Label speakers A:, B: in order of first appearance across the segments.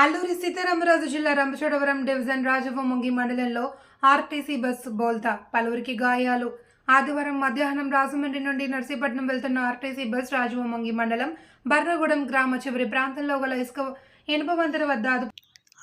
A: అల్లూరి సీతారామరాజు జిల్లా రంపచోడవరం డివిజన్ రాజవొమ్మంగి మండలంలో RTC bus బోల్తా పలువురికి గాయాలు. ఆదివారం మధ్యాహ్నం రాజమండ్రి నుండి నర్సీపట్నం వెళ్తున్న ఆర్టీసీ బస్ రాజవొమ్మంగి మండలం బర్రగూడెం గ్రామ చివరి ప్రాంతంలో గల ఇసుక ఇనుపవంతర వద్ద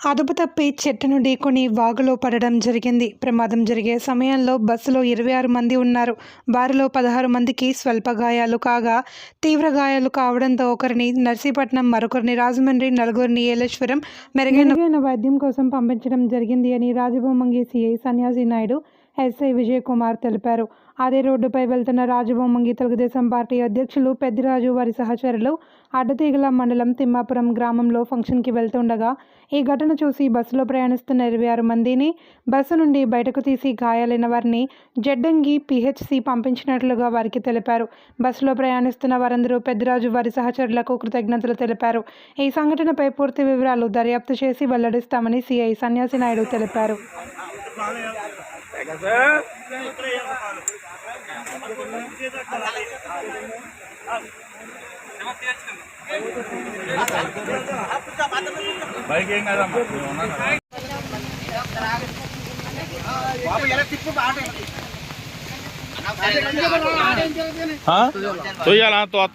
A: అదుపు తప్పి చెట్టును ఢీకొని వాగులో పడడం జరిగింది. ప్రమాదం జరిగే సమయంలో బస్సులో ఇరవై ఆరు మంది ఉన్నారు. వారిలో పదహారు మందికి స్వల్ప గాయాలు కాగా తీవ్ర గాయాలు కావడంతో ఒకరిని నర్సీపట్నం మరొకరిని రాజమండ్రి నలుగురిని ఏలేశ్వరం మెరుగైన వైద్యం కోసం పంపించడం జరిగింది అని రాజభూమంగి సిఐ సన్యాసి నాయుడు ఎస్ఐ విజయ్ కుమార్ తెలిపారు. అదే రోడ్డుపై వెళ్తున్న రాజభూమంగి తెలుగుదేశం పార్టీ అధ్యక్షులు పెద్దిరాజు వారి సహచరులు అడ్డతీగల మండలం తిమ్మాపురం గ్రామంలో ఫంక్షన్కి వెళ్తుండగా ఈ ఘటన చూసి బస్సులో ప్రయాణిస్తున్న ఇరవై ఆరు మందిని బస్సు నుండి బయటకు తీసి గాయాలైన వారిని జడ్డంగి పిహెచ్సి పంపించినట్లుగా వారికి తెలిపారు. బస్సులో ప్రయాణిస్తున్న వారందరూ పెద్దిరాజు వారి సహచరులకు కృతజ్ఞతలు తెలిపారు. ఈ సంఘటనపై పూర్తి వివరాలు దర్యాప్తు చేసి వెల్లడిస్తామని సిఐ సన్యాసి నాయుడు తెలిపారు.
B: బైక్ ఏం కాదమ్మా మేము ఉన్నాం కదా. ఆ? తొయ్యాలా తో ఒక్క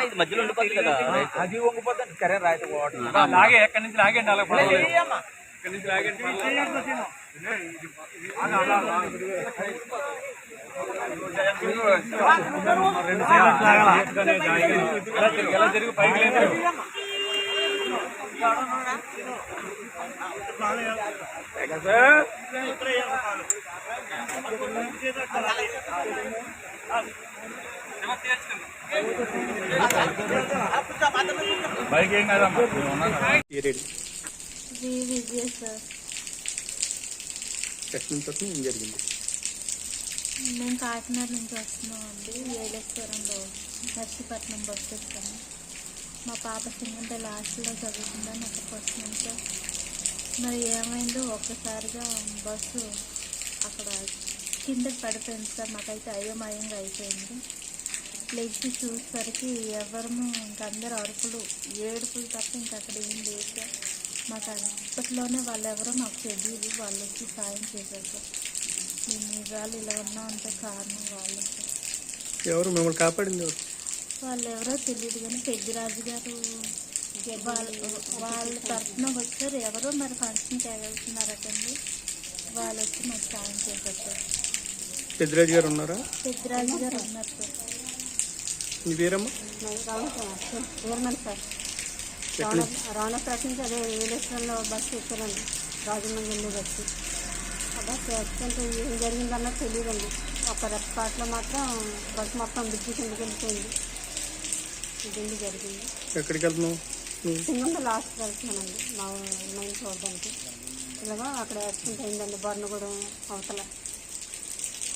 C: ఇది మధ్యలో ఉండిపోతుంది కదా
B: అది వంగిపోతుంది కరే రాయితే లాగే ఎక్కడి నుంచి లాగండి అలా పర్వాలేదు. ఎక్కడి నుంచి లాగండి పర్వాలేదు. రెండు సైలెంట్ లాగాల. ఎలా తిరిగి ఎలా తిరిగి పైకి లేదు బైక్ ఏం కాదమ్మా మేము
D: మేము కాకినాడ నుంచి వస్తున్నాం అండి ఏలేశ్వరంలో నర్సీపట్నం బస్సు ఎక్కాము మా పాప సింగంట లాస్ట్లో చదువుతుందని అక్కడికి క్వశ్చన్ సార్ మరి ఏమైందో ఒక్కసారిగా బస్సు అక్కడ కిందకి పడిపోయింది సార్. మాకైతే అయోమయంగా అయిపోయింది. లేచి చూసేసరికి ఎవరము ఇంకందరూ అరుపులు ఏడుపులు తప్ప ఇంకా అక్కడ ఏం లేదు సార్. మాకు అప్పట్లోనే వాళ్ళు ఎవరో నాకు తెలియదు వాళ్ళు వచ్చి సాయం చేశారు సార్. మేము ఇవాళ ఇలా ఉన్నాం అంటే కారణం వాళ్ళు
E: ఎవరు మిమ్మల్ని కాపాడింది
D: వాళ్ళు ఎవరో తెలియదు కానీ పెద్దిరాజు గారు వాళ్ళ వాళ్ళ తరఫున వచ్చారు. ఎవరో మరి ఫంక్షన్కి వెళ్తున్నారటండి వాళ్ళు వచ్చి మాకు సాయం చేశారు సార్.
E: పెద్దిరాజు గారు ఉన్నారా?
D: పెద్దిరాజు గారు ఉన్నారు సార్.
E: మీ పేరమ్మా?
F: Chairman sir. నుంచి అదే బస్సు ఆ బస్సు. యాక్సిడెంట్ ఏం తెలియదండి. ఒక మాత్రం బస్సు మొత్తం బ్రిడ్జి కిందకి వెళ్ళిపోయింది. ఇదండి జరిగింది?
E: ఎక్కడికి వెళ్తున్నావు? నువ్వు?
F: సింగంలో లాస్ట్ వెళ్తున్నానండి మా చూడడానికి. ఇలాగా అక్కడ యాక్సిడెంట్ అయిందండి బొర్నగూడెం అవతల.